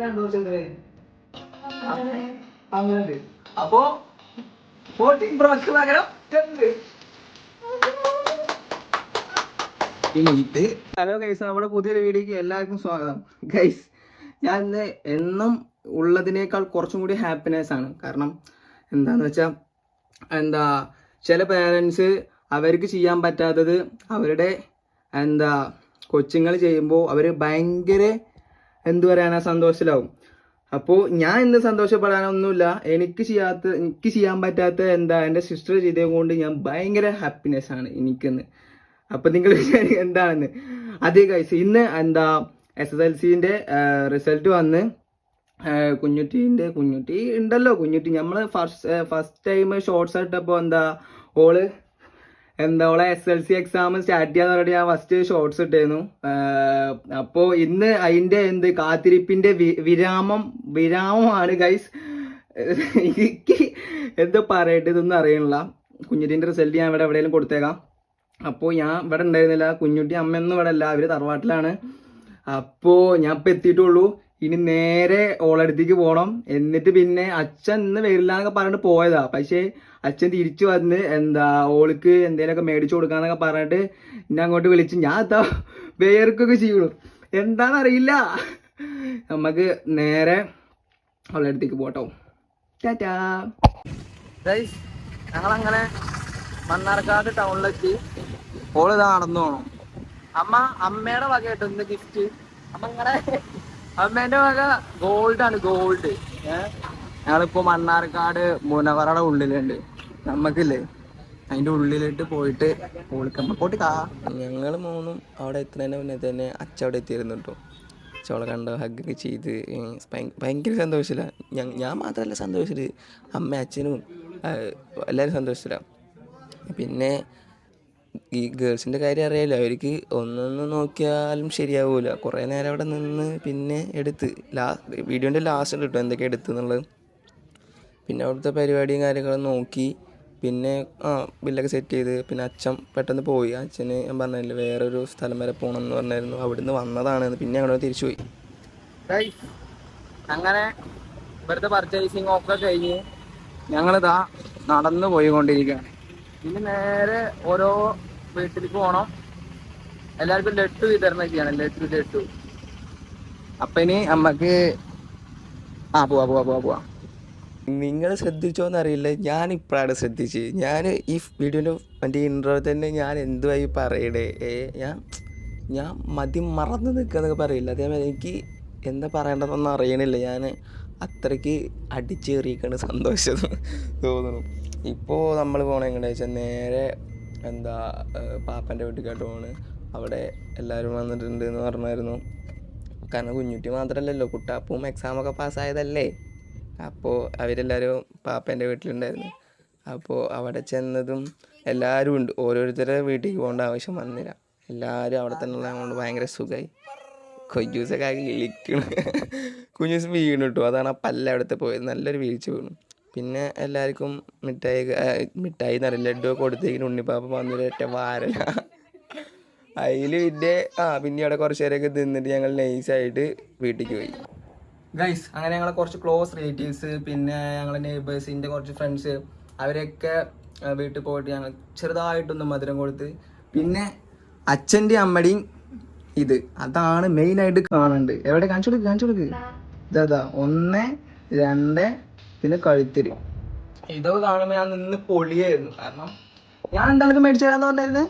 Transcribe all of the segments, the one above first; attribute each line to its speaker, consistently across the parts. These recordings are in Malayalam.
Speaker 1: രണ്ടു വർഷം അങ്ങനെ. അപ്പോ ഫോർട്ടീൻ പ്രോക്ക് പകരം ഹലോ ഗൈസ് നമ്മുടെ പുതിയൊരു വീഡിയോക്ക് എല്ലാവർക്കും സ്വാഗതം. ഗൈസ് ഞാൻ ഇന്ന് എന്നും ഉള്ളതിനേക്കാൾ കുറച്ചും കൂടി ഹാപ്പിനെസ് ആണ്. കാരണം എന്താന്ന് വെച്ചാ എന്താ ചില പേരൻസ് അവർക്ക് ചെയ്യാൻ പറ്റാത്തത് അവരുടെ എന്താ കൊച്ചുങ്ങൾ ചെയ്യുമ്പോൾ അവർ ഭയങ്കര എന്തു പറയാനാ സന്തോഷത്തിലാവും. അപ്പോൾ ഞാൻ ഇന്ന് സന്തോഷപ്പെടാനൊന്നുമില്ല. എനിക്ക് ചെയ്യാത്ത എനിക്ക് ചെയ്യാൻ പറ്റാത്ത എന്താ എന്റെ സിസ്റ്റർ ചെയ്തത് കൊണ്ട് ഞാൻ ഭയങ്കര ഹാപ്പിനെസ് ആണ് എനിക്കിന്ന്. അപ്പം നിങ്ങൾ എന്താണെന്ന്. അതേ കൈസ് ഇന്ന് എന്താ എസ് എസ് എൽ സിന്റെ റിസൾട്ട് വന്ന് കുഞ്ഞുട്ടീന്റെ കുഞ്ഞുട്ടി ഉണ്ടല്ലോ കുഞ്ഞുട്ടി. നമ്മൾ ഫസ്റ്റ് ഫസ്റ്റ് ടൈം ഷോർട്സ് ഇട്ടപ്പോൾ എന്താ ഓൾ എന്താ ഓളെ S L C exam start ചെയ്യാന്ന് പറഞ്ഞിട്ട് ഞാൻ ഫസ്റ്റ് ഷോർട്സ് ഇട്ടായിരുന്നു അപ്പോ ഇന്ന് അതിന്റെ എന്ത് കാത്തിരിപ്പിന്റെ വിരാമം വിരാമമാണ് ഗൈസ് എനിക്ക് എന്ത് പറയട്ടെ ഇതൊന്നും അറിയണില്ല. കുഞ്ഞുട്ടിന്റെ റിസൾട്ട് ഞാൻ ഇവിടെ എവിടെയെങ്കിലും കൊടുത്തേക്കാം. അപ്പോൾ ഞാൻ ഇവിടെ ഉണ്ടായിരുന്നില്ല. കുഞ്ഞുട്ടി അമ്മയൊന്നും ഇവിടെ അല്ല അവർ തറവാട്ടിലാണ്. അപ്പോ ഞാൻ ഇപ്പൊ എത്തിയിട്ടുള്ളൂ. ഇനി നേരെ ഓളടുത്തേക്ക് പോണം. എന്നിട്ട് പിന്നെ അച്ഛൻ ഇന്ന് വരില്ല എന്നൊക്കെ പറഞ്ഞിട്ട് പോയതാ. പക്ഷേ അച്ഛൻ തിരിച്ചു വന്ന് എന്താ ഓൾക്ക് എന്തേലൊക്കെ മേടിച്ചു കൊടുക്കാന്നൊക്കെ പറഞ്ഞിട്ട് എന്നെ അങ്ങോട്ട് വിളിച്ച് ഞാൻ എത്താ വേർക്കൊക്കെ ചെയ്യണു എന്താന്നറിയില്ല. നമുക്ക് നേരെ ഓളടുത്തേക്ക് പോട്ടോ. ഞങ്ങളങ്ങനെ മണ്ണാർക്കാട് ടൗണിലെത്തി. ഇതാ നടന്നു പോണം അമ്മ അമ്മയുടെ വക കേട്ടോ ഇന്ന് ഗിഫ്റ്റ് അമ്മ ഇങ്ങനെ അമ്മേന്റെ വക ഗോൾഡ് ആണ് ഗോൾഡ് ഞങ്ങളിപ്പോ മണ്ണാർക്കാട് മുനവറയുടെ ഉള്ളിലുണ്ട്. നമ്മക്കില്ലേ? അതിന്റെ ഉള്ളിലിട്ട് പോയിട്ട് പോളിക്കമ്മക്കോട്ട് കാ.
Speaker 2: ഞങ്ങൾ മൂന്നും അവിടെ എത്തുന്നതിന് മുന്നേ തന്നെ അച്ഛ അവിടെ എത്തിയിരുന്നു കേട്ടോ ചോള കണ്ട ഹഗ്ഗൊക്കെ ചെയ്ത് ഭയങ്കര സന്തോഷമില്ല ഞാൻ മാത്രമല്ല സന്തോഷിച്ചത് അമ്മ അച്ഛനും എല്ലാവരും സന്തോഷിച്ചില്ല പിന്നെ ഈ ഗേൾസിന്റെ കാര്യം അറിയാമല്ലോ അവർക്ക് ഒന്നൊന്ന് നോക്കിയാലും ശരിയാവില്ല കുറേ നേരം അവിടെ നിന്ന് പിന്നെ എടുത്ത് ലാ വീഡിയോന്റെ ലാസ്റ്റ് കിട്ടും എന്തൊക്കെ എടുത്ത് എന്നുള്ളത് പിന്നെ അവിടുത്തെ പരിപാടിയും കാര്യങ്ങളും നോക്കി. പിന്നെ ആ ബില്ലൊക്കെ സെറ്റ് ചെയ്ത്. പിന്നെ അച്ഛൻ പെട്ടെന്ന് പോയി. അച്ഛന് ഞാൻ പറഞ്ഞില്ല വേറൊരു സ്ഥലം വരെ പോകണം എന്ന് പറഞ്ഞായിരുന്നു. അവിടുന്ന് വന്നതാണ് പിന്നെ അങ്ങോട്ട് തിരിച്ചു പോയി.
Speaker 1: അങ്ങനെ ഇവിടുത്തെ പർച്ചേസിങ് ഒക്കെ കഴിഞ്ഞ് ഞങ്ങളിതാ നടന്നു പോയിക്കൊണ്ടിരിക്കുകയാണ്. ഇനി നേരെ ഓരോ വീട്ടിലേക്ക് പോകണം എല്ലാവർക്കും ലഡ്ഡു വിതരണം ചെയ്യണം ലഡ്ഡു ലഡ്ഡു. അപ്പൊ ഇനി അമ്മയ്ക്ക് ആ പോവാ പോവാ പോവാ പോവാ.
Speaker 2: നിങ്ങൾ ശ്രദ്ധിച്ചോ എന്നറിയില്ല ഞാൻ ഇപ്പോഴാണ് ശ്രദ്ധിച്ച് ഞാൻ ഈ വീഡിയോന്റെ എന്റെ ഇൻട്രോ തന്നെ ഞാൻ എന്തുമായി പറയണേ? ഏ ഞാൻ ഞാൻ മതി മറന്ന് നിൽക്കുകയെന്നൊക്കെ പറയില്ല. അതേമാതിരി എനിക്ക് എന്താ പറയേണ്ടതെന്നൊന്നും അറിയണില്ല. ഞാൻ അത്രയ്ക്ക് അടിച്ചേറിയിക്കാണ് സന്തോഷം തോന്നുന്നു. ഇപ്പോൾ നമ്മൾ പോകുന്നത് എങ്ങനെയാണെന്ന് വെച്ചാൽ നേരെ എന്താ പാപ്പന്റെ വീട്ടിലേക്കായിട്ട് പോണ് അവിടെ എല്ലാവരും വന്നിട്ടുണ്ട് എന്ന് പറഞ്ഞായിരുന്നു. കാരണം കുഞ്ഞുട്ടി മാത്രമല്ലല്ലോ കുട്ടാപ്പും എക്സാമൊക്കെ പാസ്സായതല്ലേ. അപ്പോൾ അവരെല്ലാവരും പാപ്പന്റെ വീട്ടിലുണ്ടായിരുന്നു. അപ്പോൾ അവിടെ ചെന്നതും എല്ലാവരും ഉണ്ട്. ഓരോരുത്തരെ വീട്ടിലേക്ക് പോകേണ്ട ആവശ്യം വന്നില്ല. എല്ലാവരും അവിടെ തന്നെ ഉള്ളതുകൊണ്ട് ഭയങ്കര സുഖമായി കൊയ്യൂസൊക്കെ ആകെ ഇളിക്കണം കുഞ്ഞൂസ് വീണ് കിട്ടും അതാണ് ആ പല്ല അവിടുത്തെ പോയത്. നല്ലൊരു വീഴ്ച വീണു. പിന്നെ എല്ലാവർക്കും മിഠായി മിഠായി എന്നറിയില്ല ലഡു കൊടുത്തേക്കിന് ഉണ്ണിപ്പാപ്പ വന്നൊരു ഏറ്റവും വാരല. അതിൽ പിന്നെ ആ പിന്നെ അവിടെ കുറച്ച് നേരമൊക്കെ തിന്നിട്ട് ഞങ്ങൾ നൈസായിട്ട് വീട്ടിലേക്ക് പോയി.
Speaker 1: ഗൈസ് അങ്ങനെ ഞങ്ങളെ കുറച്ച് ക്ലോസ് റിലേറ്റീവ്സ് പിന്നെ ഞങ്ങളെ നെയ്ബേഴ്സിന്റെ കുറച്ച് ഫ്രണ്ട്സ് അവരൊക്കെ വീട്ടിൽ പോയിട്ട് ഞങ്ങൾ ചെറുതായിട്ടൊന്ന് മധുരം കൊടുത്ത് പിന്നെ അച്ഛന്റെ അമ്മടിയും ഇത് അതാണ് മെയിൻ ആയിട്ട് കാണുന്നുണ്ട് എവിടെ? കാണിച്ചു കൊടുക്ക് കാണിച്ചു കൊടുക്ക് ഇതാ ഒന്ന് രണ്ട് പിന്നെ കഴുത്തിരി. ഇതൊക്കെ കാണുമ്പോൾ ഞാൻ നിന്ന് പൊളിയായിരുന്നു. കാരണം ഞാൻ എന്താണ് മേടിച്ചു തരാന്ന് പറഞ്ഞായിരുന്നു?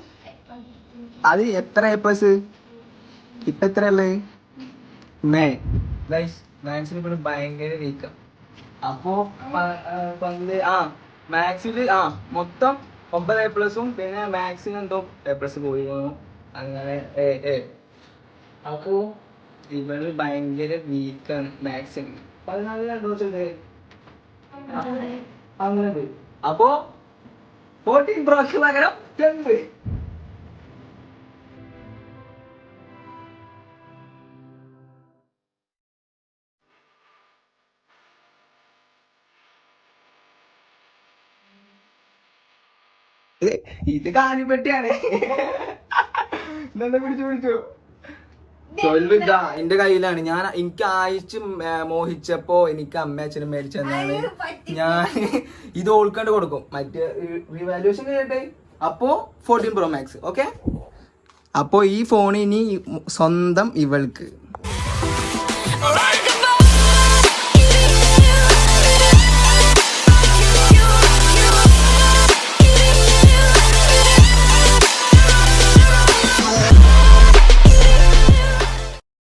Speaker 1: അത് എത്ര ഏപ്പേഴ്സ് ഇപ്പൊ മേ ഗൈസ് മാത്സിന് ഇപ്പോൾ ഭയങ്കര വീക്കം അപ്പോ പന്ത് ആ മാത്സിൽ ആ മൊത്തം ഒമ്പത് എ പ്ലസും പിന്നെ മാത്സിന് എന്തോ എ പ്ലസ് പോയി. അങ്ങനെ ഏ ഏ. അപ്പോ ഇവൾ ഭയങ്കര വീക്കാണ് മാത്സിന് പതിനാല് രണ്ടു ദിവസം അങ്ങനെ പോയി. അപ്പോ ഫോർട്ടീൻ പ്രോക്ക് പകരം ടെൻ ഇത് ഇത് കാണിപ്പെട്ടിയാണ് ഇതെന്താ പിടിച്ചു പിടിച്ചു? ട്വൽവ് ഇതാ എന്റെ കയ്യിലാണ്. ഞാൻ എനിക്ക് അയച്ച് മോഹിച്ചപ്പോ എനിക്ക് അമ്മ അച്ഛനും മേടിച്ചെന്നാണ് ഞാൻ ഇത് ഓൾക്കണ്ട് കൊടുക്കും. മറ്റേ റിവാലുവേഷൻ കഴിയട്ടെ അപ്പോ ഫോർട്ടീൻ പ്രോ മാക്സ് ഓക്കെ അപ്പോ ഈ ഫോൺ ഇനി സ്വന്തം ഇവൾക്ക്.